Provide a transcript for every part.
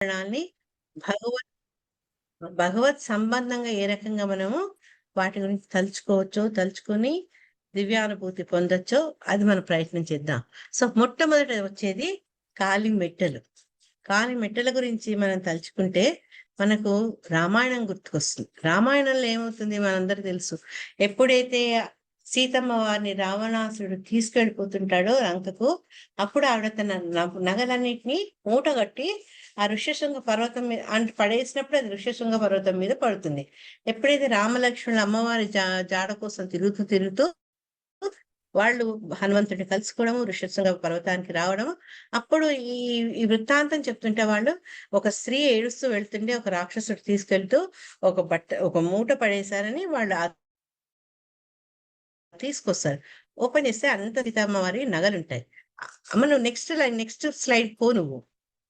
ఆభరణాల్ని భగవత్ భగవత్ సంబంధంగా ఏ రకంగా మనము వాటి గురించి తలుచుకోవచ్చో తలుచుకొని దివ్యానుభూతి పొందొచ్చో అది మనం ప్రయత్నం చేద్దాం. సో మొట్టమొదట వచ్చేది కాలి మెట్టలు. కాలి మెట్టల గురించి మనం తలుచుకుంటే మనకు రామాయణం గుర్తుకొస్తుంది. రామాయణంలో ఏమవుతుంది మనందరూ తెలుసు. ఎప్పుడైతే సీతమ్మ వారిని రావణాసుడు తీసుకెళ్ళిపోతుంటాడో లంకకు అప్పుడు ఆవిడ తన నగలన్నింటినీ మూటగట్టి ఆ ఋష్యశృంగ పర్వతం మీద అంటే పడేసినప్పుడు అది ఋష్యశృంగ పర్వతం మీద పడుతుంది. ఎప్పుడైతే రామలక్ష్మణులు అమ్మవారి జా జాడ కోసం తిరుగుతూ తిరుగుతూ వాళ్ళు హనుమంతుడిని కలుసుకోవడము ఋషశృంగ పర్వతానికి రావడము అప్పుడు ఈ ఈ వృత్తాంతం చెప్తుంటే వాళ్ళు ఒక స్త్రీ ఏడుస్తూ వెళ్తుంటే ఒక రాక్షసుడు తీసుకెళ్తూ ఒక బట్ట ఒక మూట పడేశారని వాళ్ళు తీసుకొస్తారు. ఓపెన్ చేస్తే అనంత సీతమ్మ వారి నగలు ఉంటాయి మనం నెక్స్ట్ లైన్ నెక్స్ట్ స్లైడ్ పో నువ్వు.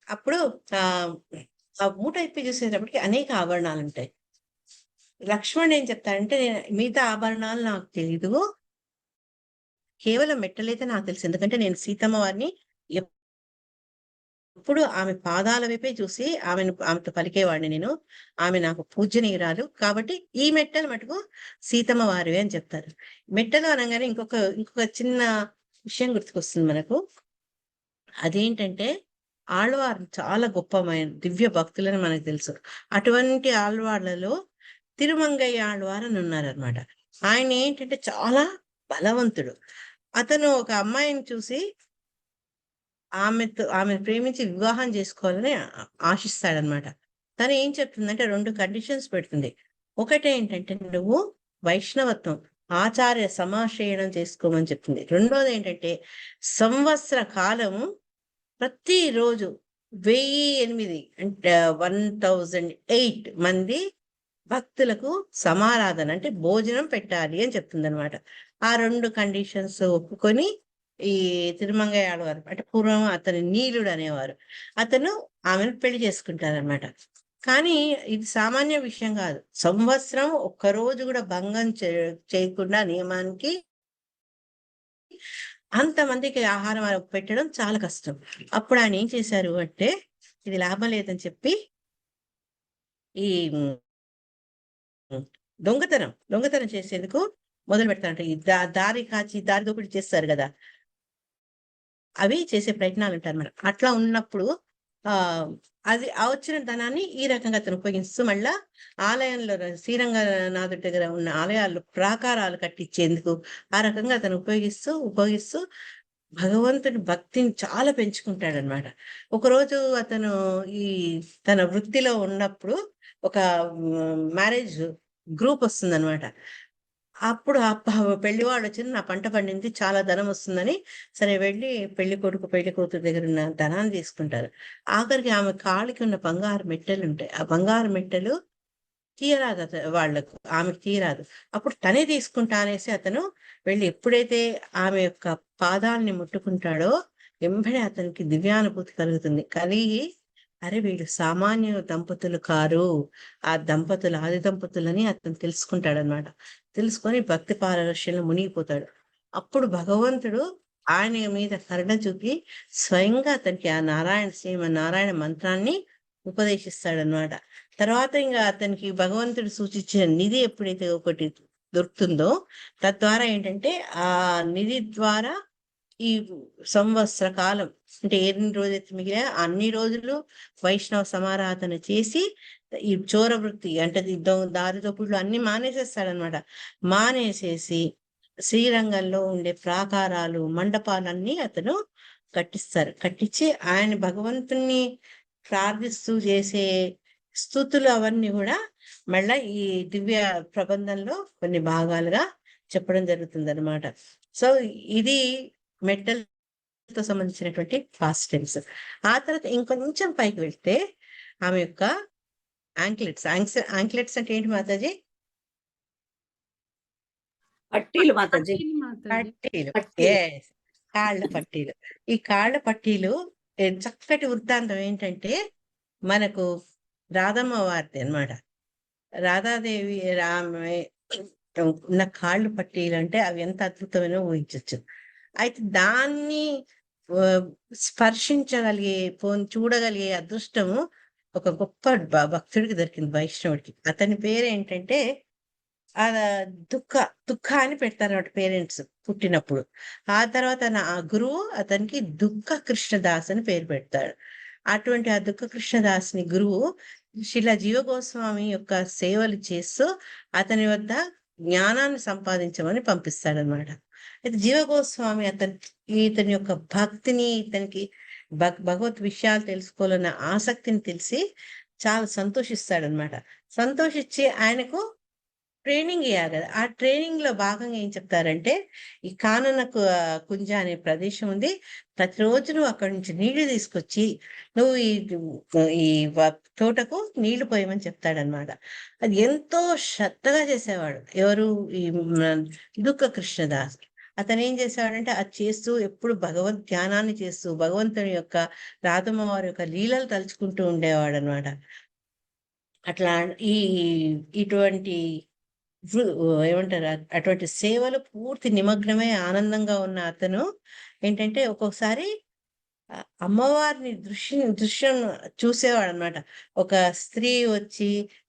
అప్పుడు ఆ మూట ఇప్పి చూసేటప్పటికి అనేక ఆభరణాలు ఉంటాయి లక్ష్మణ్ ఏం చెప్తాడంటే నేను మిగతా ఆభరణాలు నాకు తెలీదు. కేవలం మెట్టలైతే నాకు తెలుసు. ఎందుకంటే నేను సీతమ్మ వారిని అప్పుడు ఆమె పాదాల వైపే చూసి ఆమెను ఆమెతో పలికేవాడిని నేను. ఆమె నాకు పూజనీయురాలు. కాబట్టి ఈ మెట్టలు మటుకు సీతమ్మ వారివే అని చెప్తారు. మెట్టలు అనగానే ఇంకొక ఇంకొక చిన్న విషయం గుర్తుకొస్తుంది మనకు. అదేంటంటే ఆళ్వారు చాలా గొప్పమైన దివ్య భక్తులని మనకు తెలుసు. అటువంటి ఆళ్వార్లలో తిరుమంగయ్య ఆళ్వార్ అని ఉన్నారనమాట ఆయన ఏంటంటే చాలా బలవంతుడు. అతను ఒక అమ్మాయిని చూసి ఆమెతో ఆమెను ప్రేమించి వివాహం చేసుకోవాలని ఆశిస్తాడనమాట. తను ఏం చెప్తుందంటే రెండు కండిషన్స్ పెడుతుంది. ఒకటి ఏంటంటే నువ్వు వైష్ణవత్వం ఆచార్య సమాశ్రయణం చేసుకోమని చెప్తుంది. రెండోది ఏంటంటే సంవత్సర కాలము ప్రతిరోజు వెయ్యి ఎనిమిది అంటే వన్ థౌజండ్ ఎయిట్ మంది భక్తులకు సమారాధన అంటే భోజనం పెట్టాలి అని చెప్తుంది అనమాట ఆ రెండు కండిషన్స్ ఒప్పుకొని ఈ తిరుమంగయ్య ఆడవారు అంటే పూర్వం అతని నీలుడు అనేవారు. అతను ఆమెను పెళ్ళి చేసుకుంటారనమాట కానీ ఇది సామాన్య విషయం కాదు. సంవత్సరం ఒక్క రోజు కూడా భంగం చే- చేయకుండా నియమానికి అంతమందికి ఆహారం పెట్టడం చాలా కష్టం. అప్పుడు ఆయన ఏం చేశారు అంటే ఇది లాభం లేదని చెప్పి ఈ దొంగతనం దొంగతనం చేసేందుకు మొదలు పెడతారంట. ఈ దారి కాచి దారి దోపిడీ చేస్తారు కదా. అవి చేసే ప్రయత్నాలు ఉంటారు మనం అట్లా ఉన్నప్పుడు ఆ అది ఆ వచ్చిన ధనాన్ని ఈ రకంగా అతను ఉపయోగిస్తూ మళ్ళా ఆలయంలో ర- శ్రీరంగనాథుడి దగ్గర ఉన్న ఆలయాలు ప్రాకారాలు కట్టించేందుకు ఆ రకంగా అతను ఉపయోగిస్తూ ఉపయోగిస్తూ భగవంతుని భక్తిని చాలా పెంచుకుంటాడు అనమాట ఒకరోజు అతను ఈ తన వృత్తిలో ఉన్నప్పుడు ఒక మ్యారేజ్ గ్రూప్ వస్తుందన్నమాట. అప్పుడు ఆ పెళ్ళివాడు వచ్చింది నా పంట పండింది చాలా ధనం వస్తుందని. సరే వెళ్ళి పెళ్ళి కొడుకు పెళ్ళి కూతురు దగ్గర ఉన్న ధనాన్ని తీసుకుంటారు. ఆఖరికి ఆమె కాళ్ళకి ఉన్న బంగారు మెట్టెలు ఉంటాయి ఆ బంగారు మెట్టెలు తీయరాదు అతను వాళ్ళకు ఆమెకు తీయరాదు. అప్పుడు తనే తీసుకుంటా అనేసి అతను వెళ్ళి ఎప్పుడైతే ఆమె యొక్క పాదాలని ముట్టుకుంటాడో వెంబడే అతనికి దివ్యానుభూతి కలుగుతుంది. కలిగి అరే వీళ్ళు సామాన్య దంపతులు కారు ఆ దంపతులు ఆది దంపతులని అతను తెలుసుకుంటాడు అనమాట తెలుసుకొని భక్తి పారవశ్యంలో మునిగిపోతాడు. అప్పుడు భగవంతుడు ఆయన మీద కరుణ చూపి స్వయంగా అతనికి ఆ నారాయణ శ్రీమ నారాయణ మంత్రాన్ని ఉపదేశిస్తాడనమాట తర్వాత ఇంకా అతనికి భగవంతుడు సూచించిన నిధి ఎప్పుడైతే ఒకటి దొరుకుతుందో తద్వారా ఏంటంటే ఆ నిధి ద్వారా ఈ సంవత్సర కాలం అంటే ఎన్ని రోజైతే మిగిలిన అన్ని రోజులు వైష్ణవ సమారాధన చేసి ఈ చోర వృత్తి అంటే దారి దోపుళ్ళు అన్ని మానేసేస్తాడనమాట మానేసేసి శ్రీరంగంలో ఉండే ప్రాకారాలు మండపాలన్నీ అతను కట్టిస్తారు. కట్టించి ఆయన భగవంతుణ్ణి ప్రార్థిస్తూ చేసే స్థుతులు అవన్నీ కూడా మళ్ళా ఈ దివ్య ప్రబంధంలో కొన్ని భాగాలుగా చెప్పడం జరుగుతుంది అనమాట సో ఇది మెట్టలతో సంబంధించినటువంటి ఫాస్ట్ టెన్స్ ఆ తర్వాత ఇంకొంచెం పైకి వెళ్తే ఆమె యొక్క యాంక్లెట్స్. యాంక్లెట్స్ అంటే ఏంటి మాతాజీ? పట్టీలు మాతాజీ. పట్టీలు. కాళ్ళ పట్టీలు. ఈ కాళ్ళ పట్టీలు చక్కటి వృత్తాంతం ఏంటంటే మనకు రాధమ్మ వారిది అన్నమాట. రాధాదేవి రామే ఉన్న కాళ్ళు పట్టీలు అంటే అవి ఎంత అద్భుతమైన ఊహించవచ్చు అయితే దాన్ని స్పర్శించగలిగే పో చూడగలిగే అదృష్టము ఒక గొప్ప భక్తుడికి దొరికింది వైష్ణవుడికి. అతని పేరు ఏంటంటే ఆ దుఃఖ దుఃఖ అని పెడతారు పేరెంట్స్ పుట్టినప్పుడు. ఆ తర్వాత నా గురువు అతనికి దుఃఖ కృష్ణదాస్ అని పేరు పెడతాడు. అటువంటి ఆ దుఃఖ కృష్ణదాస్ని గురువు శిలా జీవగోస్వామి యొక్క సేవలు చేస్తూ అతని వద్ద జ్ఞానాన్ని సంపాదించమని పంపిస్తాడనమాట అయితే జీవగోస్వామి అతని ఇతని యొక్క భక్తిని ఇతనికి భగవత్ విషయాలు తెలుసుకోవాలన్న ఆసక్తిని తెలిసి చాలా సంతోషిస్తాడనమాట సంతోషించి ఆయనకు ట్రైనింగ్ ఇవ్వాలి కదా. ఆ ట్రైనింగ్లో భాగంగా ఏం చెప్తారంటే ఈ కానన కుంజ అనే ప్రదేశం ఉంది. ప్రతిరోజు నువ్వు అక్కడి నుంచి నీళ్ళు తీసుకొచ్చి నువ్వు ఈ ఈ తోటకు నీళ్ళు పోయమని చెప్తాడనమాట అది ఎంతో శ్రద్ధగా చేసేవాడు. ఎవరు? ఈ దుఃఖ కృష్ణదాస్ అతను ఏం చేసేవాడంటే అది చేస్తూ ఎప్పుడు భగవద్ ధ్యానాన్ని చేస్తూ భగవంతుని యొక్క రాధమ్మ వారి యొక్క లీలలు తలుచుకుంటూ ఉండేవాడు అనమాట అట్లా ఈ ఇటువంటి ఏమంటారు అటువంటి సేవలు పూర్తి నిమగ్నమై ఆనందంగా ఉన్న అతను ఏంటంటే ఒక్కొక్కసారి అమ్మవారిని దృశ్యం దృశ్యం చూసేవాడు అనమాట ఒక స్త్రీ వచ్చి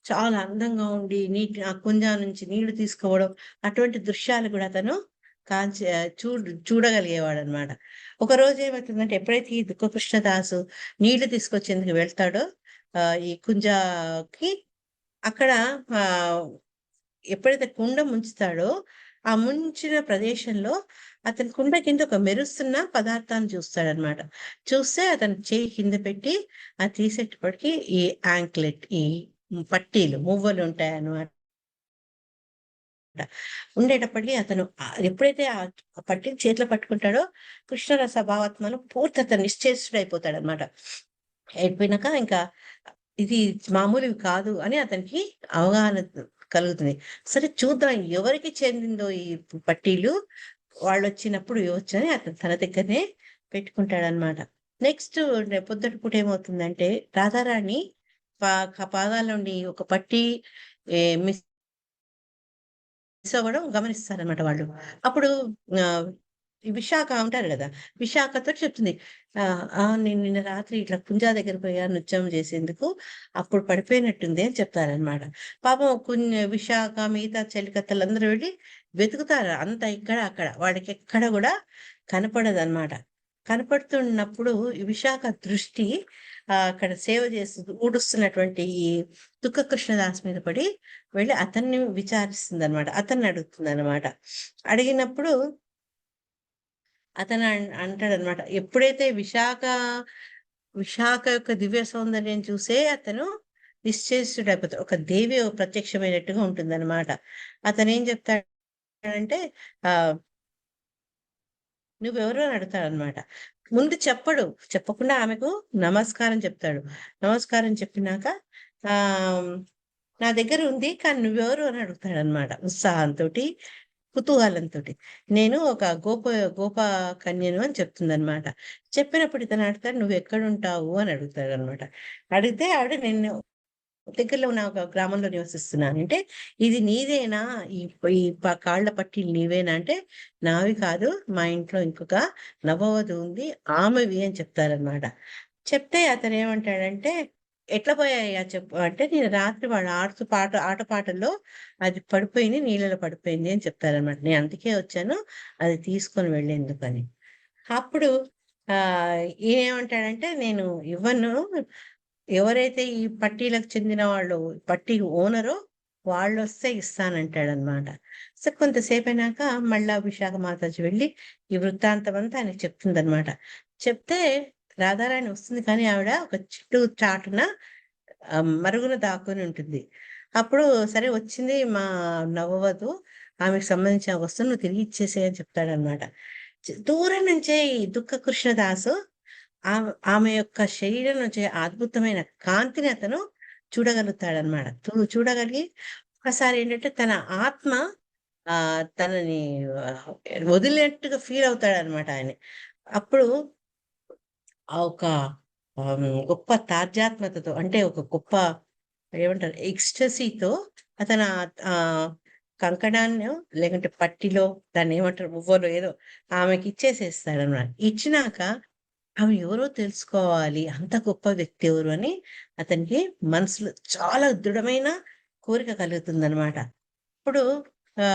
చాలా అందంగా ఉండి నీటి ఆ కుంజా నుంచి నీళ్ళు తీసుకోవడం అటువంటి దృశ్యాలు కూడా అతను కాంచి చూ చూడగలిగేవాడు అనమాట ఒక రోజు ఏమవుతుందంటే ఎప్పుడైతే ఈ దుఃఖకృష్ణదాసు నీళ్ళు తీసుకొచ్చేందుకు వెళ్తాడో ఆ, ఈ కుంజాకి అక్కడ ఆ ఎప్పుడైతే కుండ ముంచుతాడో ఆ ముంచిన ప్రదేశంలో అతని కుండ కింద ఒక మెరుస్తున్న పదార్థాన్ని చూస్తాడనమాట చూస్తే అతను చేయి కింద పెట్టి అది తీసేటప్పటికి ఈ యాంక్లెట్ ఈ పట్టీలు మువ్వలు ఉంటాయి అనమాట ఉండేటప్పటికీ అతను ఎప్పుడైతే ఆ ఆ చేతిలో పట్టుకుంటాడో కృష్ణరస భావాత్మను పూర్తి అతను నిశ్చేష్టుడు అయిపోతాడు అనమాట అయిపోయినాక ఇంకా ఇది మామూలు కాదు అని అతనికి అవగాహన కలుగుతుంది. సరే చూద్దాం ఎవరికి చెందిందో ఈ పట్టీలు వాళ్ళు వచ్చినప్పుడు ఇవ్వచ్చని అతను తన దగ్గరనే పెట్టుకుంటాడు అనమాట నెక్స్ట్ పొద్దుటి పూట ఏమవుతుందంటే రాధారాణి పా పాదాల నుండి ఒక పట్టి మిస్ మిస్ అవ్వడం గమనిస్తారనమాట వాళ్ళు. అప్పుడు ఆ, విశాఖ ఉంటారు కదా విశాఖతో చెప్తుంది. ఆ నేను నిన్న రాత్రి ఇట్లా కుంజా దగ్గర పోయా నృత్యం చేసేందుకు అప్పుడు పడిపోయినట్టుంది అని చెప్తారనమాట పాపం కొన్ని విశాఖ మిగతా చెలికత్తలందరూ వెళ్ళి వెతుకుతారు. అంత ఇక్కడ అక్కడ వాడికి ఎక్కడ కూడా కనపడదు అనమాట కనపడుతున్నప్పుడు ఈ విశాఖ దృష్టి అక్కడ సేవ చేస్తూ ఊడుస్తున్నటువంటి ఈ దుఃఖ కృష్ణదాస్ మీద పడి వెళ్ళి అతన్ని విచారిస్తుంది అనమాట అతన్ని అడుగుతుంది అనమాట అడిగినప్పుడు అతను అంటాడనమాట ఎప్పుడైతే విశాఖ విశాఖ యొక్క దివ్య సౌందర్యం చూసే అతను నిశ్చేష్టుడు ఒక దేవి ప్రత్యక్షమైనట్టుగా ఉంటుందన్నమాట. అతను ఏం చెప్తాడంటే ఆ నువ్వెవరు? అని అడుగుతాడనమాట ముందు చెప్పడు చెప్పకుండా ఆమెకు నమస్కారం చెప్తాడు. నమస్కారం చెప్పినాక ఆ నా దగ్గర ఉంది కానీ నువ్వెవరు అని అడుగుతాడు అనమాట ఉత్సాహంతో కుతూహలంతో నేను ఒక గోప గోప కన్యను అని చెప్తుంది అనమాట చెప్పినప్పుడు ఇతను అడుగుతాడు నువ్వు ఎక్కడ ఉంటావు? అని అడుగుతాడు అనమాట అడిగితే ఆవిడ నేను దగ్గరలో ఉన్న ఒక గ్రామంలో నివసిస్తున్నాను. అంటే ఇది నీదేనా? ఈ ఈ కాళ్ళ పట్టి నీవేనా? అంటే నావి కాదు మా ఇంట్లో ఇంకొక నవవధు ఉంది ఆమెవి అని చెప్తారనమాట చెప్తే అతను ఏమంటాడంటే ఎట్లా పోయాయా? చెప్పు అంటే నేను రాత్రి వాడు ఆడుతూ పాట ఆట పాటల్లో అది పడిపోయింది నీళ్ళలో పడిపోయింది అని చెప్తారనమాట నేను అందుకే వచ్చాను అది తీసుకొని వెళ్ళేందుకని. అప్పుడు ఆ ఈయన ఏమంటాడంటే నేను ఇవ్వను ఎవరైతే ఈ పట్టీలకు చెందిన వాళ్ళు పట్టీ ఓనరో వాళ్ళు వస్తే ఇస్తానంటాడు అనమాట సో కొంతసేపు అయినాక మళ్ళా విశాఖ మాతాజీ వెళ్ళి ఈ వృత్తాంతం అంతా ఆయనకు చెప్తుంది అనమాట చెప్తే రాధారాణి వస్తుంది కానీ ఆవిడ ఒక చెట్టు చాటున మరుగున దాక్కుని ఉంటుంది. అప్పుడు సరే వచ్చింది మా నవ్వదు ఆమెకు సంబంధించిన వస్తువు నువ్వు తిరిగి ఇచ్చేసే అని చెప్తాడనమాట. దూరం నుంచే ఈ దుఃఖ కృష్ణదాసు ఆమె ఆమె యొక్క శరీరం నుంచి అద్భుతమైన కాంతిని అతను చూడగలుగుతాడనమాట చూ- చూడగలిగి ఒకసారి ఏంటంటే తన ఆత్మ ఆ తనని వదిలినట్టుగా ఫీల్ అవుతాడు అనమాట ఆయన. అప్పుడు ఆ ఒక గొప్ప తాజాత్మతతో అంటే ఒక గొప్ప ఏమంటారు ఎక్స్టసీతో అతను ఆ- కంకణాన్ని లేకుంటే పట్టిలో దాన్ని ఏమంటారు మువ్వలో ఏదో ఆమెకి ఇచ్చేసేస్తాడు అనమాట ఇచ్చినాక ఆమె ఎవరో తెలుసుకోవాలి అంత గొప్ప వ్యక్తి ఎవరు అని అతనికి మనసులో చాలా దృఢమైన కోరిక కలుగుతుందనమాట ఇప్పుడు ఆ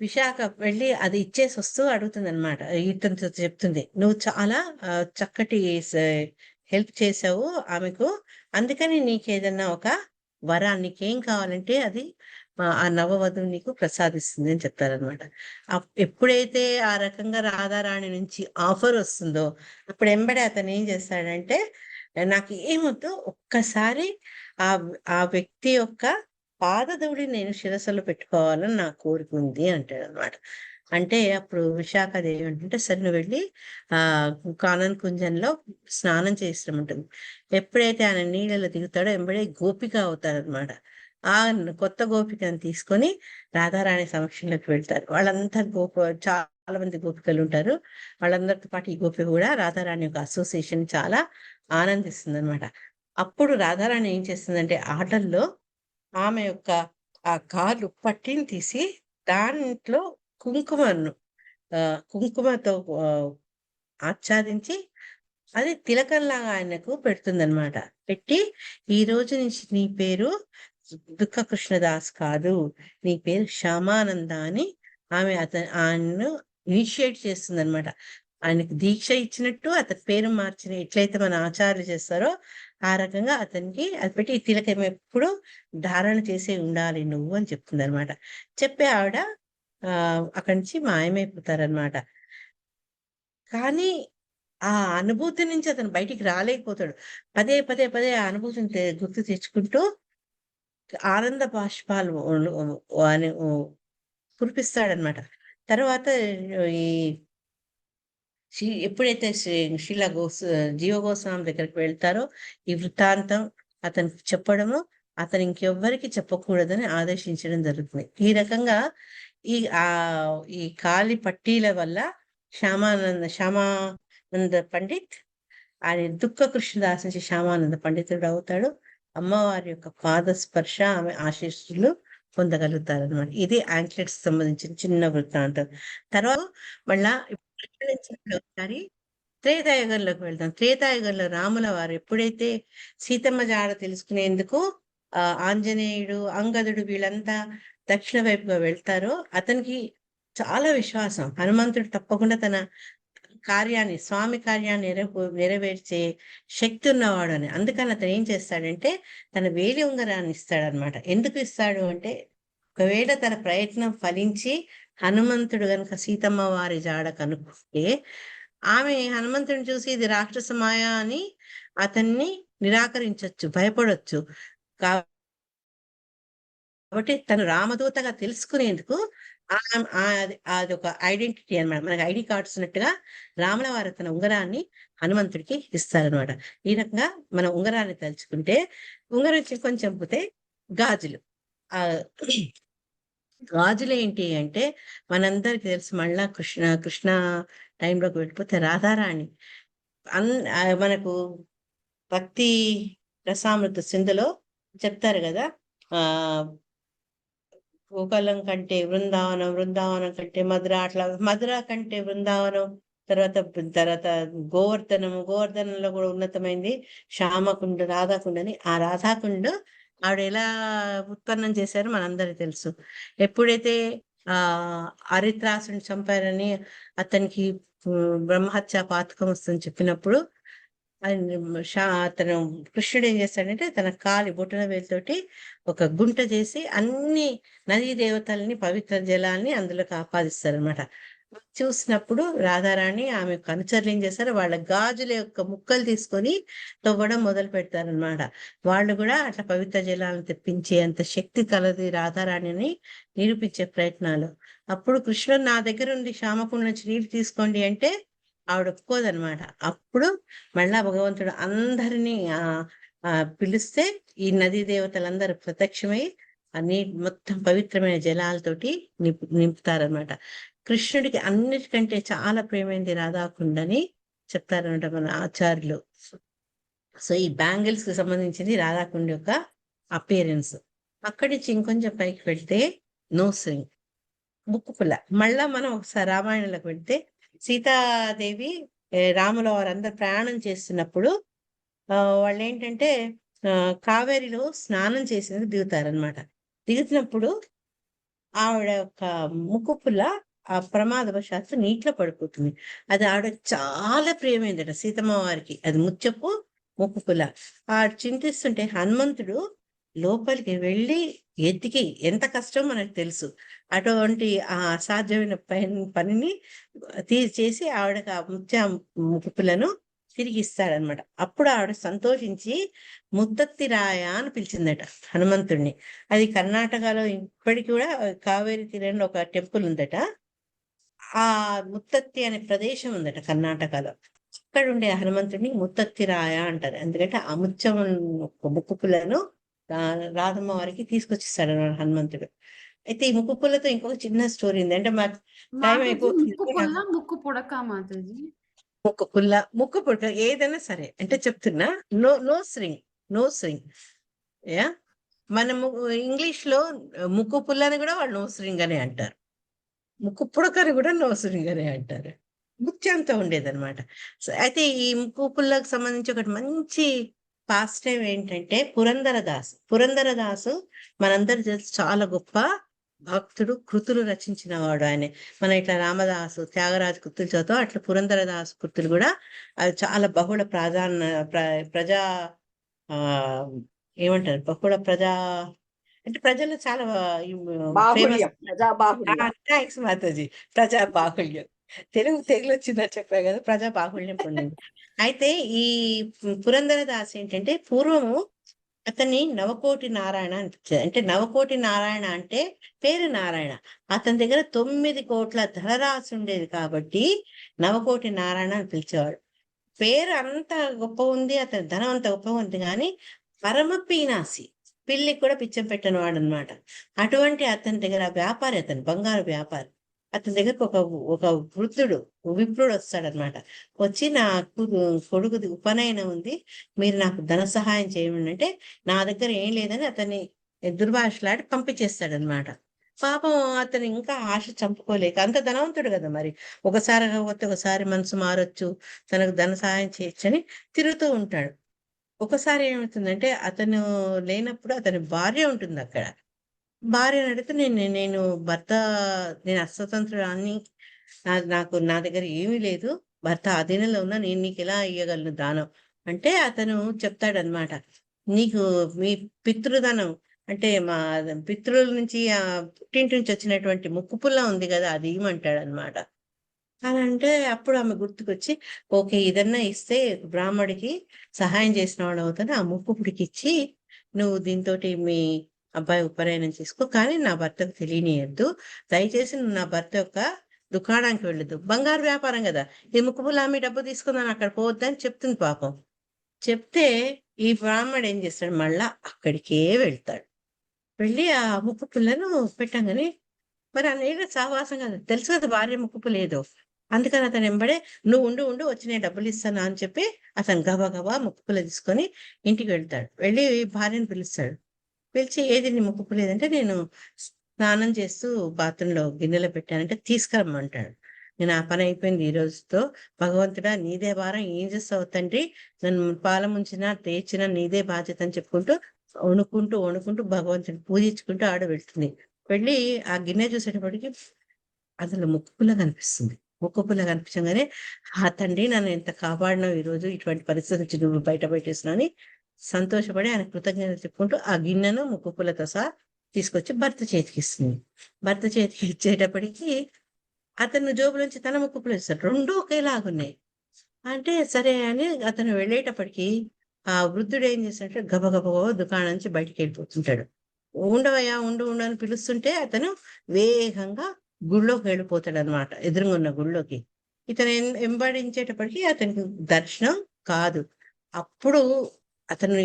విశాఖ వెళ్ళి అది ఇచ్చేసి వస్తూ అడుగుతుంది అనమాట ఇతను చెప్తుంది నువ్వు చాలా చక్కటి హెల్ప్ చేసావు ఆమెకు. అందుకని నీకు ఏదన్నా ఒక వరా నీకేం కావాలంటే అది ఆ నవవధువు నీకు ప్రసాదిస్తుంది అని చెప్తారనమాట ఎప్పుడైతే ఆ రకంగా రాధారాణి నుంచి ఆఫర్ వస్తుందో అప్పుడు ఎంబడే అతను ఏం చేస్తాడంటే నాకు ఏమొద్దు ఒక్కసారి ఆ ఆ వ్యక్తి యొక్క పాదధూళి నేను శిరస్సులో పెట్టుకోవాలని నా కోరిక ఉంది అంటాడు అనమాట అంటే అప్పుడు విశాఖదేవి ఏంటంటే సరే నువ్వు వెళ్ళి ఆ కానన్ కుంజంలో స్నానం చేసిన ఉంటుంది. ఎప్పుడైతే ఆయన నీళ్ళలో దిగుతాడో ఎంబడే గోపిక అవుతాడనమాట ఆ కొత్త గోపికను తీసుకొని రాధారాణి సమక్షంలోకి వెళ్తారు. వాళ్ళంతా గోప చాలా మంది గోపికలు ఉంటారు. వాళ్ళందరితో పాటు ఈ గోపిక కూడా రాధారాణి యొక్క అసోసియేషన్ చాలా ఆనందిస్తుంది అనమాట అప్పుడు రాధారాణి ఏం చేస్తుందంటే ఆటల్లో ఆమె యొక్క ఆ కాలు పట్టిని తీసి దాంట్లో కుంకుమను కుంకుమతో ఆచ్ఛాదించి అది తిలకంలాగా ఆయనకు పెడుతుందనమాట పెట్టి ఈ రోజు నుంచి నీ పేరు దుఃఖ కృష్ణదాస్ కాదు. నీ పేరు శ్యామానంద అని ఆమె అతను ఆయన్ను ఇనిషియేట్ చేస్తుంది అనమాట ఆయనకు దీక్ష ఇచ్చినట్టు అతని పేరు మార్చిన ఎట్లయితే మన ఆచార్యులు చేస్తారో ఆ రకంగా అతనికి అది పెట్టి తిలకం ఎప్పుడు ధారణ చేసే ఉండాలి నువ్వు అని చెప్తుంది అనమాట చెప్పే ఆవిడ ఆ అక్కడి నుంచి మాయమైపోతారనమాట కానీ ఆ అనుభూతి నుంచి అతను బయటికి రాలేకపోతాడు. పదే పదే పదే ఆ అనుభూతిని తె- గుర్తు తెచ్చుకుంటూ ఆనంద బాష్పాలు అని కురిపిస్తాడనమాట తర్వాత ఈ శ్రీ- ఎప్పుడైతే శ్రీ శీల గోస్ జీవ గోస్వామి దగ్గరికి వెళ్తారో ఈ వృత్తాంతం అతనికి చెప్పడము అతను ఇంకెవ్వరికి చెప్పకూడదని ఆదేశించడం జరుగుతుంది. ఈ రకంగా ఈ ఆ ఈ కాలి పట్టీల వల్ల శ్యామానంద శ్యామానంద పండిత్ ఆయన దుఃఖ కృష్ణదాస్ నుంచి శ్యామానంద పండితుడు అవుతాడు. అమ్మవారి యొక్క పాద స్పర్శ ఆమె ఆశీస్సులు పొందగలుగుతారు అనమాట ఇది యాంక్లెట్స్ సంబంధించిన చిన్న వృత్తాంతం. తర్వాత మళ్ళా ఒకసారి త్రేతాయుగంలోకి వెళ్దాం. త్రేతాయుగంలో రాముల వారు ఎప్పుడైతే సీతమ్మ జాడ తెలుసుకునేందుకు ఆ ఆంజనేయుడు అంగదుడు వీళ్ళంతా దక్షిణ వైపుగా వెళ్తారో అతనికి చాలా విశ్వాసం. హనుమంతుడు తప్పకుండా తన కార్యాన్ని స్వామి కార్యాన్ని నెరవే నెరవేర్చే శక్తి ఉన్నవాడు అని అందుకని అతను ఏం చేస్తాడంటే తన వేలి ఉంగరాన్ని ఇస్తాడనమాట. ఎందుకు ఇస్తాడు అంటే ఒకవేళ తన ప్రయత్నం ఫలించి హనుమంతుడు గనుక సీతమ్మ వారి జాడ కనుక్కుంటే ఆమె హనుమంతుడిని చూసి ఇది రాక్షస మాయ అని అతన్ని నిరాకరించొచ్చు భయపడొచ్చు. కాబట్టి తను రామదూతగా తెలుసుకునేందుకు అది- అది ఒక ఐడెంటిటీ అన్నమాట. మనకి ఐడి కార్డ్స్ ఉన్నట్టుగా రాముల వారు తన ఉంగరాన్ని హనుమంతుడికి ఇస్తారనమాట ఈ రకంగా మనం ఉంగరాన్ని తలుచుకుంటే ఉంగరం కొంచెం పోతే గాజులు. ఆ గాజులు ఏంటి అంటే మనందరికి తెలుసు మళ్ళా కృష్ణ కృష్ణ టైంలోకి వెళ్ళిపోతే రాధారాణి. అన్ మనకు భక్తి రసామృత సింధులో చెప్తారు కదా ఆ గోకులం కంటే బృందావనం బృందావనం కంటే మధుర అట్లా మధుర కంటే బృందావనం తర్వాత తర్వాత గోవర్ధనము గోవర్ధనంలో కూడా ఉన్నతమైంది శ్యామకుండు రాధాకుండ అని ఆ రాధాకుండు ఆవిడ ఎలా ఉత్పన్నం చేశారో మనందరికి తెలుసు. ఎప్పుడైతే ఆ హరిత్రాసుని చంపారని అతనికి బ్రహ్మహత్య పాతకం వస్తుందని చెప్పినప్పుడు అతను కృష్ణుడు ఏం చేస్తాడంటే తన కాలి బొటన వేలుతోటి ఒక గుంట చేసి అన్ని నదీ దేవతల్ని పవిత్ర జలాల్ని అందులోకి ఆపాదిస్తారనమాట చూసినప్పుడు రాధారాణి ఆమె యొక్క అనుచరులు ఏం చేస్తారు వాళ్ళ గాజుల యొక్క ముక్కలు తీసుకొని తవ్వడం మొదలు పెడతారనమాట వాళ్ళు కూడా అట్లా పవిత్ర జలాలను తెప్పించే అంత శక్తి కలది రాధారాణి అని నిరూపించే ప్రయత్నాలు. అప్పుడు కృష్ణుడు నా దగ్గర ఉండి శ్యామకుండ నుంచి నీళ్ళు తీసుకోండి అంటే ఆవిడ ఒప్పుకోదనమాట అప్పుడు మళ్ళా భగవంతుడు అందరినీ ఆ పిలిస్తే ఈ నదీ దేవతలందరూ ప్రత్యక్షమై ఆ నీ మొత్తం పవిత్రమైన జలాలతోటి నింపు నింపుతారనమాట. కృష్ణుడికి అన్నిటికంటే చాలా ప్రేమైంది రాధాకుండని చెప్తారనమాట మన ఆచార్యులు. సో ఈ బ్యాంగిల్స్కి సంబంధించింది రాధాకుండ యొక్క అపియరెన్స్ అక్కడి నుంచి ఇంకొంచెం పైకి వెళ్తే నోస్ బుక్కు పుల్ల మళ్ళా మనం ఒకసారి రామాయణంలోకి వెళ్తే సీతాదేవి రాముల వారందరు అందరు ప్రయాణం చేస్తున్నప్పుడు ఆ, వాళ్ళు ఏంటంటే ఆ, కావేరిలో స్నానం చేసేందుకు దిగుతారనమాట దిగుతున్నప్పుడు ఆవిడ యొక్క ముక్కు పుల్ల ఆ ప్రమాదవశాత్తు నీటిలో పడిపోతుంది. అది ఆవిడ చాలా ప్రియమైందట సీతమ్మ వారికి. అది ముచ్చపు ముక్కు పుల్ల ఆ చింతిస్తుంటే హనుమంతుడు లోపలికి వెళ్ళి ఎత్తికి ఎంత కష్టం మనకు తెలుసు. అటువంటి ఆ అసాధ్యమైన పని పనిని తీర్చేసి ఆవిడకి ఆ ముత్య ముప్పులను తిరిగి ఇస్తాడనమాట అప్పుడు ఆవిడ సంతోషించి ముద్దత్తిరాయ అని పిలిచిందట హనుమంతుడిని అది కర్ణాటకలో ఇప్పటికి కూడా కావేరి తీరంలో ఒక టెంపుల్ ఉందట. ఆ ముత్తత్తి అనే ప్రదేశం ఉందట కర్ణాటకలో. అక్కడ ఉండే హనుమంతుడిని ముత్తత్తి రాయ అంటారు. ఎందుకంటే ఆ ముత్యం ముక్కుపులను రాధమ్మ వారికి తీసుకొచ్చిస్తాడు అన్నమాట హనుమంతుడు. అయితే ఈ ముక్కు పుల్లతో ఇంకొక చిన్న స్టోరీ ఉంది. అంటే మాకు టైం అయిపోతుంది ముక్కు పుల్ల ముక్కు పుడక మాతాజీ ముక్కు పుల్ల ముక్కు పుడక ఏదైనా సరే. అంటే చెప్తున్నా నో నో స్రింగ్ నో స్రింగ్ యా? మనము ఇంగ్లీష్లో ముక్కు పుల్లని కూడా వాళ్ళు నో స్రింగ్ అనే అంటారు. ముక్కు పుడకని కూడా నో స్రింగ్ అనే అంటారు. ముత్యంతో ఉండేదన్నమాట. సో అయితే ఈ ముక్కు పుల్లకు సంబంధించి ఒకటి మంచి పాస్ట్ టైం ఏంటంటే పురందరదాసు పురందరదాసు మనందరి తెలుసు చాలా గొప్ప భక్తుడు కృతులు రచించిన వాడు ఆయన. మన ఇట్లా రామదాసు త్యాగరాజు కృతులు చదువుతాం అట్లా పురందరదాసు కృతులు కూడా అవి చాలా బహుళ ప్రాధాన్య ప్ర- ప్రజా ఏమంటారు? బహుళ ప్రజా అంటే ప్రజలు చాలా థ్యాంక్స్ మాతాజీ ప్రజా బాహుళ్యం తెలుగు తెలుగు వచ్చిందని చెప్పారు కదా ప్రజా బాహుళ్యం పొందింది అయితే ఈ పురంధరదాస్ ఏంటంటే పూర్వము అతన్ని నవకోటి నారాయణ అనిపించేది. అంటే నవకోటి నారాయణ అంటే పేరు నారాయణ. అతని దగ్గర తొమ్మిది కోట్ల ధనరాశి ఉండేది కాబట్టి నవకోటి నారాయణ అని పిలిచేవాడు. పేరు అంత గొప్ప ఉంది అతని ధనం అంత గొప్ప ఉంది కానీ పరమ పీనాసి పిల్లికి కూడా పిచ్చం పెట్టిన వాడు అనమాట అటువంటి అతని దగ్గర వ్యాపారి అతను బంగారు వ్యాపారి. అతని దగ్గరకు ఒక ఒక వృద్ధుడు విప్రుడు వస్తాడనమాట వచ్చి నా కు- కొడుకుది ఉపనయనం ఉంది మీరు నాకు ధన సహాయం చేయమని అంటే నా దగ్గర ఏం లేదని అతన్ని దుర్భాషలాడి పంపించేస్తాడనమాట పాపం అతను ఇంకా ఆశ చంపుకోలేక అంత ధనవంతుడు కదా మరి. ఒకసారి కాకపోతే ఒకసారి మనసు మారొచ్చు తనకు ధన సహాయం చేయొచ్చని తిరుగుతూ ఉంటాడు. ఒకసారి ఏమవుతుందంటే అతను లేనప్పుడు అతని భార్య ఉంటుంది అక్కడ భార్యను అడిగితే నేను నేను భర్త నేను అస్వతంత్రాన్ని నా- నాకు నా దగ్గర ఏమీ లేదు. భర్త అధీనంలో ఉన్నా నేను నీకు ఎలా ఇయ్యగలను దానం? అంటే అతను చెప్తాడనమాట నీకు మీ పితృధనం అంటే మా పితృల నుంచి ఆ పుట్టింటి నుంచి వచ్చినటువంటి ముక్కు పుల్ల ఉంది కదా అది ఇవ్వమంటాడు అనమాట అని అంటే అప్పుడు ఆమె గుర్తుకొచ్చి ఓకే ఇదన్నా ఇస్తే బ్రాహ్మడికి సహాయం చేసిన వాడు అవుతాను ఆ ముక్కుపుడికి ఇచ్చి నువ్వు దీంతో మీ అబ్బాయి ఉపనయనం చేసుకో. కానీ నా భర్తకు తెలియనియద్దు. దయచేసి నువ్వు నా భర్త యొక్క దుకాణానికి వెళ్ళదు బంగారు వ్యాపారం కదా. ఈ ముక్కుపుల్ ఆమె డబ్బు తీసుకుందాను అక్కడ పోవద్దని చెప్తుంది పాపం. చెప్తే ఈ బ్రాహ్మడు ఏం చేస్తాడు? మళ్ళా అక్కడికే వెళ్తాడు. వెళ్ళి ఆ ముక్కు పుల్లను పెట్టంగానే మరి ఆ నీళ్ళ సహవాసం కదా తెలుసు కదా భార్య ముక్కు లేదు అందుకని అతను ఎంబడే నువ్వు ఉండు ఉండు వచ్చి నేను డబ్బులు ఇస్తాను అని చెప్పి అతను గబా గబా ముక్కుపుల తీసుకొని ఇంటికి వెళ్తాడు. వెళ్ళి భార్యను పిలుస్తాడు. పిలిచి ఏది నీ ముక్కు లేదంటే నేను స్నానం చేస్తూ బాత్రూంలో గిన్నెలో పెట్టానంటే తీసుకురమ్మంటాడు. నేను ఆ పని అయిపోయింది ఈ రోజుతో. భగవంతుడా నీదే భారం. ఏం చేస్తావు తండ్రి? నన్ను పాలం ఉంచినా తేచినా నీదే బాధ్యత అని చెప్పుకుంటూ వణుకుంటూ వణుకుంటూ భగవంతుని పూజించుకుంటూ ఆడ వెళ్తుంది. వెళ్ళి ఆ గిన్నె చూసేటప్పటికి అందులో ముక్కుపులా కనిపిస్తుంది ముక్కుపుల్ల కనిపించగానే ఆ తండ్రి నన్ను ఎంత కాపాడినావు ఈ రోజు? ఇటువంటి పరిస్థితి నుంచి నువ్వు బయట పెట్టేసినా అని సంతోషపడి ఆయన కృతజ్ఞత చెప్పుకుంటూ ఆ గిన్నెను ముక్కుపులతో సహా తీసుకొచ్చి భర్త చేతికి ఇస్తుంది. భర్త చేతికి ఇచ్చేటప్పటికి అతను జోబులోంచి తన ముక్కుపులు ఇస్తాడు. రెండు ఒకేలాగున్నాయి. అంటే సరే అని అతను వెళ్ళేటప్పటికి ఆ వృద్ధుడు ఏం చేస్తాడంటే గబగబో దుకాణం నుంచి బయటికి వెళ్ళిపోతుంటాడు. ఉండవయ్యా ఉండు ఉండు అని పిలుస్తుంటే అతను వేగంగా గుళ్ళోకి వెళ్ళిపోతాడు అనమాట ఎదురుగున్న గుళ్ళోకి. ఇతను ఎం- వెంబడించేటప్పటికి అతనికి దర్శనం కాదు. అప్పుడు అతను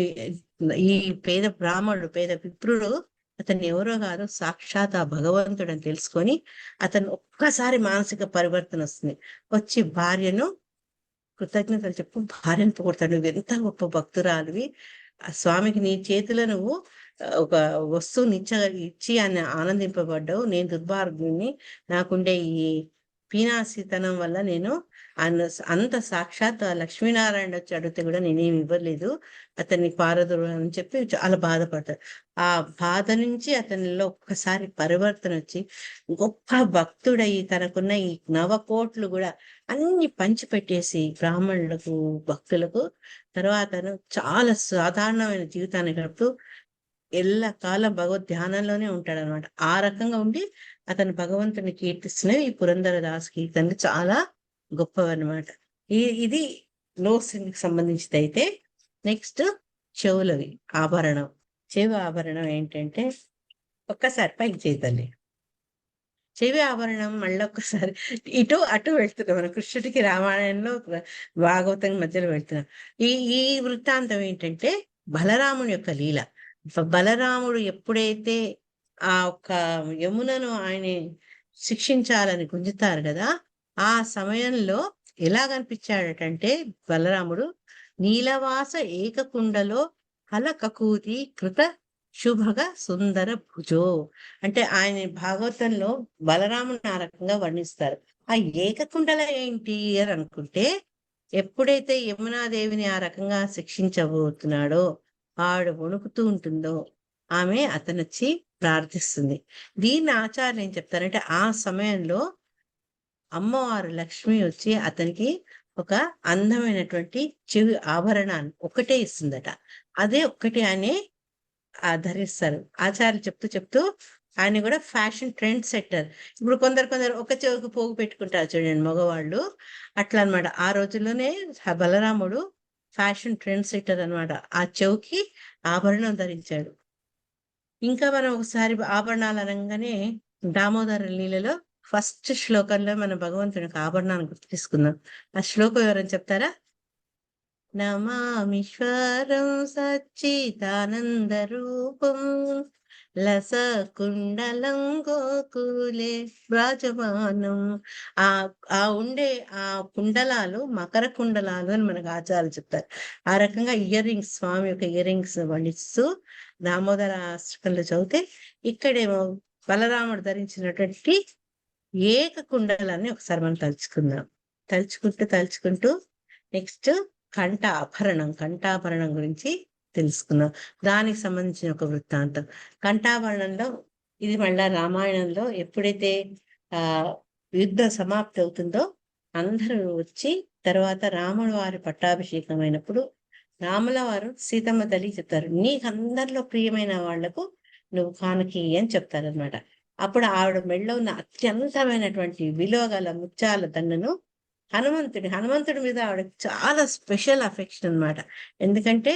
ఈ పేద బ్రాహ్మణుడు పేద విప్రుడు అతను ఎవరో కాదు సాక్షాత్ ఆ భగవంతుడు అని తెలుసుకొని అతను ఒక్కసారి మానసిక పరివర్తన వస్తుంది. వచ్చి భార్యను కృతజ్ఞతలు చెప్పు భార్యను పొగుడతాడు. నువ్వు ఎంత గొప్ప భక్తురాలివి. ఆ స్వామికి నీ చేతిలో నువ్వు ఒక వస్తువుని ఇచ్చ ఇచ్చి ఆయన ఆనందింపబడ్డావు. నేను దుర్భార్గుని నాకుండే ఈ పీనాసితనం వల్ల నేను అన్న అంత సాక్షాత్ లక్ష్మీనారాయణ వచ్చి అడిగితే కూడా నేనేమి ఇవ్వలేదు. అతన్ని పారదురు అని చెప్పి చాలా బాధపడతాడు ఆ బాధ నుంచి అతనిలో ఒక్కసారి పరివర్తన వచ్చి గొప్ప భక్తుడై తనకున్న ఈ నవకోట్లు కూడా అన్ని పంచిపెట్టేసి బ్రాహ్మణులకు భక్తులకు తర్వాత చాలా సాధారణమైన జీవితాన్ని గడుపుతూ ఎల్ల కాలం భగవద్ ధ్యానంలోనే ఉంటాడు అనమాట ఆ రకంగా ఉండి అతను భగవంతుని కీర్తిస్తున్న ఈ పురంధరదాస్ కీర్తనలు చాలా గొప్పవన్నమాట. ఈ ఇది లోసింగ్కి సంబంధించింది అయితే నెక్స్ట్ చెవులవి ఆభరణం. చెవి ఆభరణం ఏంటంటే ఒక్కసారి పైకి చేతల్లి చెవి ఆభరణం మళ్ళీ ఒక్కసారి ఇటు అటు వెళ్తున్నాం మనం కృష్ణుడికి రామాయణంలో భాగవతం మధ్యలో వెళ్తున్నాం ఈ ఈ వృత్తాంతం ఏంటంటే బలరాముని యొక్క లీల. బలరాముడు ఎప్పుడైతే ఆ ఒక్క యమునను ఆయన శిక్షించాలని గుంజుతారు కదా ఆ సమయంలో ఎలా కనిపించాడటంటే బలరాముడు నీలవాస ఏకకుండలో హలకకూతి కృత శుభగా సుందర భుజో అంటే ఆయన భాగవతంలో బలరాముని ఆ రకంగా వర్ణిస్తారు. ఆ ఏకకుండల ఏంటి అని అనుకుంటే ఎప్పుడైతే యమునాదేవిని ఆ రకంగా శిక్షించబోతున్నాడో ఆడు వణుకుతూ ఉంటుందో ఆమె అతనొచ్చి ప్రార్థిస్తుంది. దీన్ని ఆచార్యులు ఏం చెప్తారంటే ఆ సమయంలో అమ్మవారు లక్ష్మి వచ్చి అతనికి ఒక అందమైనటువంటి చెవి ఆభరణాన్ని ఒకటే ఇస్తుందట. అదే ఒక్కటే అని ధరిస్తారు. ఆచార్యులు చెప్తూ చెప్తూ ఆయన కూడా ఫ్యాషన్ ట్రెండ్ సెట్టర్. ఇప్పుడు కొందరు కొందరు ఒక చెవికి పోగు పెట్టుకుంటారు చూడండి మగవాళ్ళు. అట్లా అన్నమాట ఆ రోజుల్లోనే బలరాముడు ఫ్యాషన్ ట్రెండ్ సెట్టర్ అన్నమాట. ఆ చెవికి ఆభరణం ధరించాడు. ఇంకా మనం ఒకసారి ఆభరణాలు అనగానే దామోదర లీలలో ఫస్ట్ శ్లోకంలో మన భగవంతుని యొక్క ఆభరణాన్ని గుర్తు తీసుకుందాం ఆ శ్లోకం ఎవరైనా చెప్తారా? నమామిశ్వరం సచ్చిదానంద రూపం లస కుండలం గోకులే బ్రాజమానం ఆ ఆ ఉండే ఆ కుండలాలు మకర కుండలాలు అని మనకు ఆచారాలు చెప్తారు. ఆ రకంగా ఇయర్ రింగ్స్ స్వామి యొక్క ఇయర్ రింగ్స్ వర్ణిస్తూ దామోదర అష్టకంలో చదివితే ఇక్కడేమో బలరాముడు ధరించినటువంటి ఏక కుండలాన్ని ఒకసారి మనం తలుచుకుందాం. తలుచుకుంటూ తలుచుకుంటూ నెక్స్ట్ కంఠ ఆభరణం కంఠాభరణం గురించి తెలుసుకున్నాం. దానికి సంబంధించిన ఒక వృత్తాంతం. కంఠాభరణంలో ఇది మళ్ళా రామాయణంలో ఎప్పుడైతే ఆ యుద్ధం సమాప్తి అవుతుందో అందరూ వచ్చి తర్వాత రాముడు వారి పట్టాభిషేకం అయినప్పుడు రాముల వారు సీతమ్మ తల్లి చెప్తారు నీకు అందరిలో ప్రియమైన వాళ్ళకు నువ్వు కానుకి అని చెప్తారనమాట అప్పుడు ఆవిడ మెడలో ఉన్న అత్యంతమైనటువంటి విలువ గల ముత్యాల దండను హనుమంతుడి హనుమంతుడి మీద ఆవిడ చాలా స్పెషల్ అఫెక్షన్ అన్నమాట. ఎందుకంటే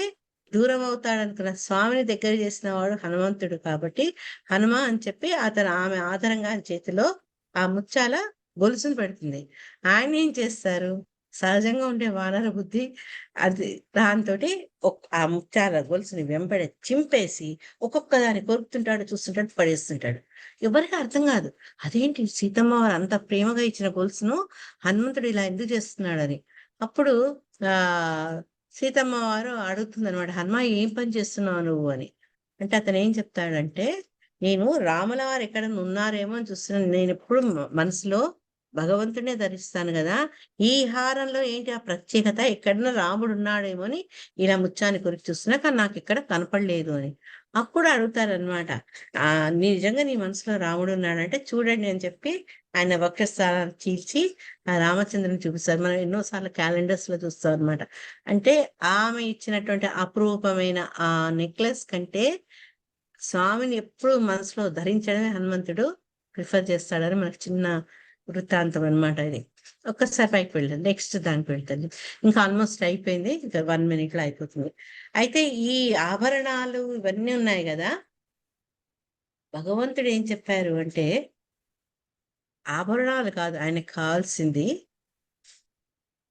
దూరం అవుతాడనుకున్న స్వామిని దగ్గర చేసిన వాడు హనుమంతుడు కాబట్టి హనుమ అని చెప్పి అతను ఆమె ఆధారంగా చేతిలో ఆ ముత్యాల గొలుసును పెడుతుంది. ఆయన ఏం చేస్తారు? సహజంగా ఉండే వానర బుద్ధి అది దాంతో ఆ ముత్యాల గొలుసుని వెంబడ చింపేసి ఒక్కొక్క దాన్ని కొరుకుతుంటాడు చూస్తుంటాడు పడేస్తుంటాడు. ఎవరికి అర్థం కాదు. అదేంటి సీతమ్మ వారు అంత ప్రేమగా ఇచ్చిన గొలుసును హనుమంతుడు ఇలా ఎందుకు చేస్తున్నాడని. అప్పుడు ఆ సీతమ్మ వారు అడుగుతుంది అనమాట హనుమ ఏం పని చేస్తున్నావు నువ్వు? అని. అంటే అతను ఏం చెప్తాడంటే నేను రాముల వారు ఎక్కడ ఉన్నారేమో అని చూస్తున్నాను. నేను ఎప్పుడు మనసులో భగవంతుడే ధరిస్తాను కదా. ఈ హారంలో ఏంటి ఆ ప్రత్యేకత? ఎక్కడన్నా రాముడు ఉన్నాడేమో అని ఇలా ముత్యాన్ని కొరికి చూస్తున్నా కానీ నాకు ఇక్కడ కనపడలేదు అని. అప్పుడు అడుగుతారనమాట ఆ నిజంగా నీ మనసులో రాముడు ఉన్నాడంటే చూడండి అని చెప్పి ఆయన వక్షస్థానాన్ని చీల్చి ఆ రామచంద్రుని చూపిస్తారు. మనం ఎన్నోసార్లు క్యాలెండర్స్లో చూస్తాం అనమాట అంటే ఆమె ఇచ్చినటువంటి అపురూపమైన ఆ నెక్లెస్ కంటే స్వామిని ఎప్పుడు మనసులో ధరించడమే హనుమంతుడు ప్రిఫర్ చేస్తాడని మనకు చిన్న వృత్తాంతం అన్నమాట ఇది. ఒక్కసారి పైకి వెళ్ళండి నెక్స్ట్ దానికి వెళ్తుంది. ఇంకా ఆల్మోస్ట్ అయిపోయింది. ఇంకా వన్ మినిట్లో అయిపోతుంది. అయితే ఈ ఆభరణాలు ఇవన్నీ ఉన్నాయి కదా? భగవంతుడు ఏం చెప్పారు అంటే ఆభరణాలు కాదు ఆయనకు కావాల్సింది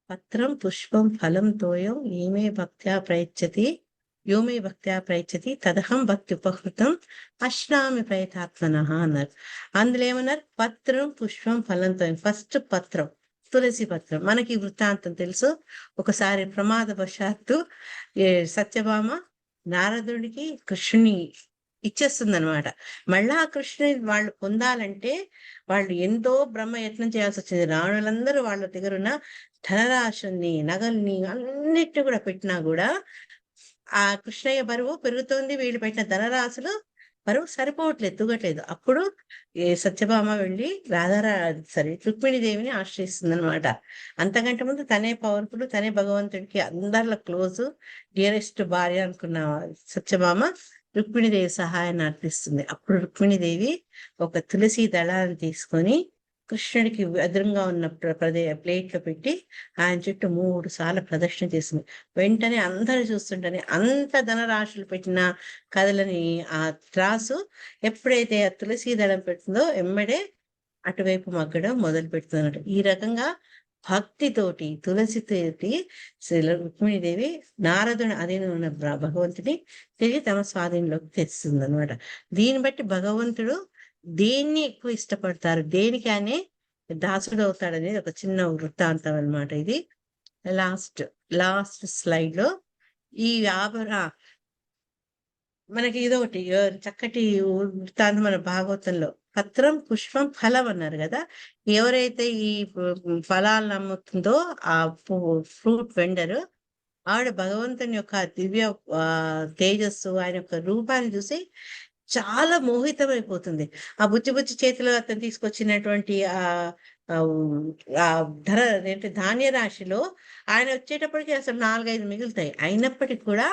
పత్రం పుష్పం ఫలం తోయం ఏమే భక్త్యా ప్రయచ్చతి యోమే భక్త్యా ప్రయచ్చతి తదహం భక్తి ఉపకృతం అశ్నామి ప్రయతాత్మన అన్నారు. అందులో ఏమన్నారు? పత్రం పుష్పం ఫలం తోయం. ఫస్ట్ పత్రం. తులసి పత్రం. మనకి వృత్తాంతం తెలుసు. ఒకసారి ప్రమాదవశాత్తు సత్యభామ నారదుడికి కృష్ణుని ఇచ్చేస్తుంది అనమాట మళ్ళా ఆ కృష్ణుని వాళ్ళు పొందాలంటే వాళ్ళు ఎంతో బ్రహ్మయత్నం చేయాల్సి వచ్చింది. రాణులందరూ వాళ్ళ దగ్గరున్న ధనరాశుల్ని నగల్ని అన్నిటిని కూడా పెట్టినా కూడా ఆ కృష్ణయ్య బరువు పెరుగుతోంది. వీళ్ళు పెట్టిన ధనరాశులు పరువు సరిపోవట్లేదు తూగట్లేదు. అప్పుడు సత్యభామ వెళ్ళి రాధారా సరే రుక్మిణీదేవిని ఆశ్రయిస్తుంది అనమాట అంతకంటే ముందు తనే పవర్ఫుల్ తనే భగవంతుడికి అందరిలో క్లోజ్ డియరెస్ట్ భార్య అనుకున్న సత్యభామ రుక్మిణీదేవి సహాయాన్ని అర్థిస్తుంది అప్పుడు రుక్మిణీదేవి ఒక తులసి దళాన్ని తీసుకొని కృష్ణుడికి ఎదురుగా ఉన్న ప్ర- ప్రదే ప్లేట్లో పెట్టి ఆయన చుట్టూ మూడు సార్లు ప్రదక్షిణ చేసింది. వెంటనే అందరూ చూస్తుంటేనే అంత ధనరాశులు పెట్టిన కథలని ఆ త్రాసు ఎప్పుడైతే ఆ తులసి దళం పెడుతుందో ఎమ్మడే అటువైపు మగ్గడం మొదలు పెడుతున్నట్టు ఈ రకంగా భక్తితోటి తులసితోటి శ్రీ రుక్మిణీదేవి నారదుని అధీనం ఉన్న భగవంతుని తిరిగి తమ స్వాధీనంలోకి తెస్తుంది అనమాట దీన్ని బట్టి భగవంతుడు దేన్ని ఎక్కువ ఇష్టపడతారు? దేనికి ఆయనే దాసుడు అవుతాడు అనేది ఒక చిన్న వృత్తాంతం అన్నమాట ఇది. లాస్ట్ లాస్ట్ స్లైడ్లో ఈ ఆభర మనకి ఇదొకటి ఒకటి చక్కటి వృత్తాంతం మన భాగవతంలో. పత్రం పుష్పం ఫలం అన్నారు కదా? ఎవరైతే ఈ ఫలాలను అమ్ముతుందో ఆ ఫ్రూట్ వెండర్ ఆవిడ భగవంతుని యొక్క దివ్య ఆ, తేజస్సు ఆయన యొక్క రూపాన్ని చూసి చాలా మోహితమైపోతుంది. ఆ బుచ్చి బుచ్చి చేతిలో అతను తీసుకొచ్చినటువంటి ఆ ధర ఏంటి ధాన్య రాశిలో ఆయన వచ్చేటప్పటికి అసలు నాలుగైదు మిగులుతాయి. అయినప్పటికీ కూడా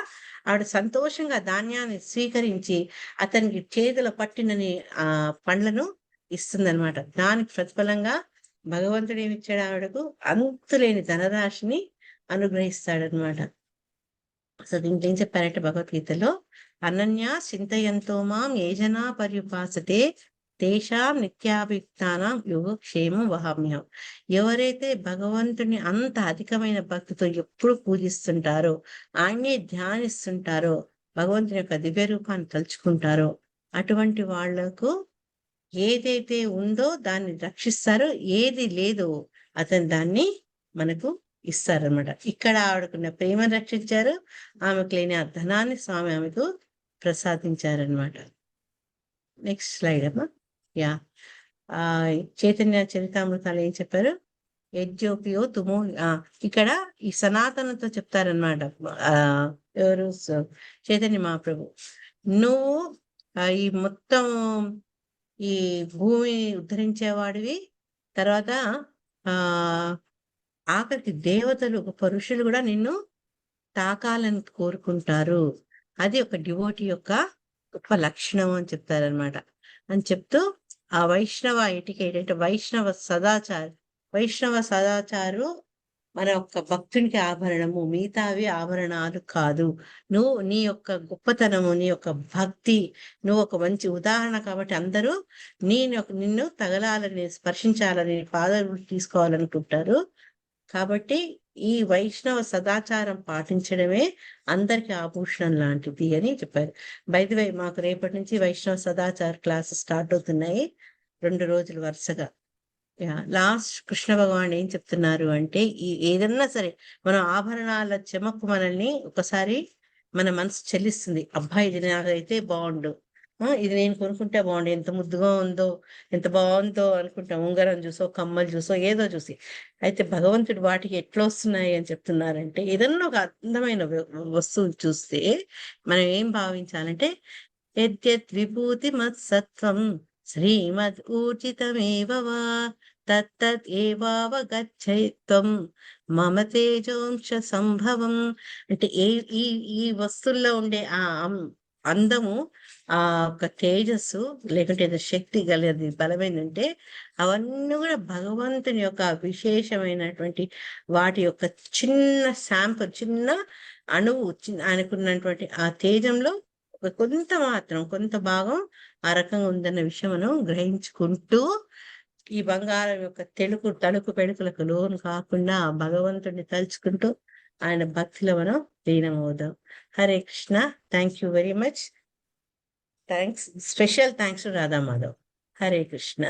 ఆవిడ సంతోషంగా ధాన్యాన్ని స్వీకరించి అతనికి చేతిలో పట్టినని ఆ పండ్లను ఇస్తుందన్నమాట. దానికి ప్రతిఫలంగా భగవంతుడు ఏమిచ్చాడు ఆవిడకు? అంతులేని ధనరాశిని అనుగ్రహిస్తాడనమాట సో దీంట్లో ఏం చెప్పారంటే భగవద్గీతలో అనన్య చింతయంతో మాం ఏజనా పర్యుపాసతే తేషాం నిత్యాభియుక్తానాం యోగక్షేమం వహామ్యం. ఎవరైతే భగవంతుని అంత అధికమైన భక్తితో ఎప్పుడు పూజిస్తుంటారో ఆయన్నే ధ్యానిస్తుంటారో భగవంతుని యొక్క దివ్య రూపాన్ని తలుచుకుంటారో అటువంటి వాళ్ళకు ఏదైతే ఉందో దాన్ని రక్షిస్తారో ఏది లేదో అతను దాన్ని మనకు ఇస్తారనమాట ఇక్కడ ఆవిడకున్న ప్రేమను రక్షించారు. ఆమెకు లేని ఆ ధనాన్ని స్వామి ఆమెకు ప్రసాదించారనమాట నెక్స్ట్ స్లైడ్ అమ్మా. యా చైతన్య చరితామృతాలు ఏం చెప్పారు? యజ్ఞోపియో తుమో ఇక్కడ ఈ సనాతనతో చెప్తారనమాట ఆ ఎవరు? చైతన్య మహాప్రభు. నువ్వు ఈ మొత్తం ఈ భూమిని ఉద్ధరించేవాడివి. తర్వాత ఆ ఆఖరికి దేవతలు పరుషులు కూడా నిన్ను తాకాలని కోరుకుంటారు. అది ఒక డివోటి యొక్క గొప్ప లక్షణం అని చెప్తారనమాట అని చెప్తూ ఆ వైష్ణవ ఎటికేట్ అంటే వైష్ణవ సదాచార వైష్ణవ సదాచారు మన యొక్క భక్తునికి ఆభరణము మిగతావి ఆభరణాలు కాదు. నువ్వు నీ యొక్క గొప్పతనము నీ యొక్క భక్తి నువ్వు ఒక మంచి ఉదాహరణ కాబట్టి అందరూ నీ నిన్ను తగలాలని స్పర్శించాలని పాదాలు తీసుకోవాలనుకుంటారు. కాబట్టి ఈ వైష్ణవ సదాచారం పాటించడమే అందరికి ఆభూషణం లాంటిది అని చెప్పారు. బైది వై మాకు రేపటి నుంచి వైష్ణవ సదాచార క్లాస్ స్టార్ట్ అవుతున్నాయి. రెండు రోజులు వరుసగా. లాస్ట్ కృష్ణ భగవాన్ ఏం చెప్తున్నారు అంటే ఈ ఏదన్నా సరే మన ఆభరణాల చెమకు మనల్ని ఒకసారి మన మనసు చెల్లిస్తుంది. అబ్బాయి ఇది నాకైతే బాగుండు. ఇది నేను కొనుక్కుంటే బాగుండు. ఎంత ముద్దుగా ఉందో ఎంత బాగుందో అనుకుంటాం. ఉంగరం చూసో కమ్మలు చూసో ఏదో చూసి. అయితే భగవంతుడు వాటికి ఎట్లా వస్తున్నాయి అని చెప్తున్నారంటే ఏదన్నా ఒక అందమైన వస్తువు చూస్తే మనం ఏం భావించాలంటే యద్యత్ విభూతి మత్సత్వం శ్రీమద్ ఊర్జితమేవ వా తత్తత్ ఏవావగచ్చైత్వం మమ తేజోంశ సంభవం. అంటే ఏ ఈ ఈ వస్తువుల్లో ఉండే ఆ అం- అందము ఆ యొక్క తేజస్సు లేకుంటే ఏదో శక్తి కలిగేది బలమైందంటే అవన్నీ కూడా భగవంతుని యొక్క విశేషమైనటువంటి వాటి యొక్క చిన్న శాంపుల్ చిన్న అణువు చిన్న ఆయనకున్నటువంటి ఆ తేజంలో కొంత మాత్రం కొంత భాగం ఆ రకంగా ఉందన్న విషయం మనం గ్రహించుకుంటూ ఈ బంగారం యొక్క తెలుగు తణుకు పెడుకులకు లోను కాకుండా ఆ భగవంతుడిని తలుచుకుంటూ ఆయన భక్తిలో మనం లీనమవుదాం. Hare Krishna. Thank you very much. Thanks special thanks to Radha Madhav Hare Krishna